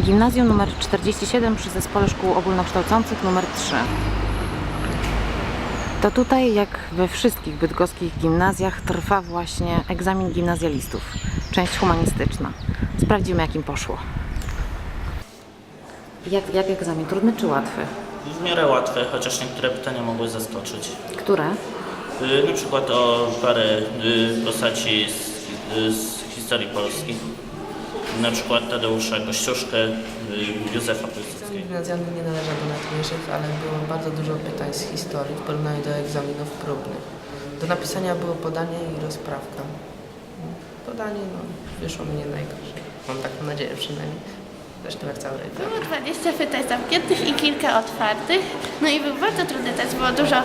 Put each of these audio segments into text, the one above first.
Gimnazjum numer 47 przy Zespole Szkół Ogólnokształcących numer 3. To tutaj, jak we wszystkich bydgoskich gimnazjach, trwa właśnie egzamin gimnazjalistów. Część humanistyczna. Sprawdzimy, jak im poszło. Jak, jak egzamin? Trudny czy łatwy? W miarę łatwe, chociaż niektóre pytania mogły zaskoczyć. Które? Y, Na przykład o parę y, postaci z, y, z historii Polski. Na przykład Tadeusza Kościuszkę, y, Józefa Piłsudskiego. Gimnazjalny nie należał do najtrudniejszych, ale było bardzo dużo pytań z historii w porównaniu do egzaminów próbnych. Do napisania było podanie i rozprawka. Podanie no, wyszło mi nie najgorzej. Mam taką nadzieję przynajmniej. Zresztą jak cały egzamin. Było 20 pytań zamkniętych i kilka otwartych. No i był bardzo trudny test, było dużo y,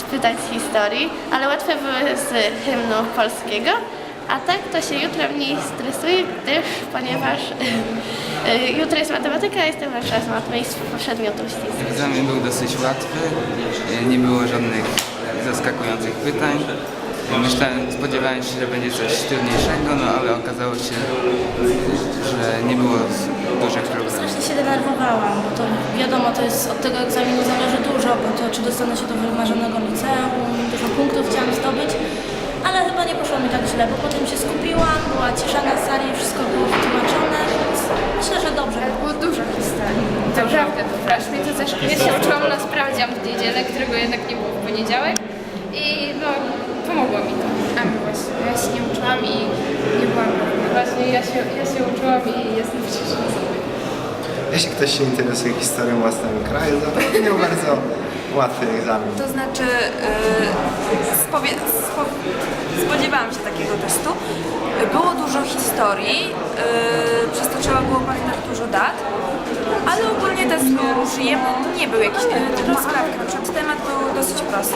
z pytań z historii, ale łatwe były z hymnu polskiego. A tak to się jutro mniej stresuję, gdyż ponieważ y, jutro jest matematyka, a jestem lepsza z matmy i z przedmiotów ścisłych. Egzamin był dosyć łatwy, nie było żadnych zaskakujących pytań. Myślałem, spodziewałem się, że będzie coś trudniejszego, no ale okazało się, że nie było dużych problemów. Strasznie się denerwowałam, bo to wiadomo, to jest od tego egzaminu zależy dużo, bo to czy dostanę się do wymarzonego liceum, dużo punktów chciałam zdobyć, ale chyba nie poszło mi tak źle, bo potem się skupiłam, była cisza na sali, wszystko było wytłumaczone, więc myślę, że dobrze. Było dużo historii. Naprawdę, mnie to też. Ja się uczyłam na sprawdzian w niedzielę, którego jednak nie było w poniedziałek i no, pomogło mi to. A właśnie, ja się nie uczyłam i nie byłam pewna. Właśnie ja się, ja się uczyłam i jestem wcieszona sobie. Jeśli ktoś się interesuje historią własnego kraju, to miał bardzo łatwy egzamin. To znaczy, yy, spo- spodziewałam się takiego testu. Było dużo historii, yy, przez to trzeba było pamiętać dużo dat, ale ogólnie test był przyjemny, nie był jakiś rozprawka. Na przykład temat był dosyć prosty,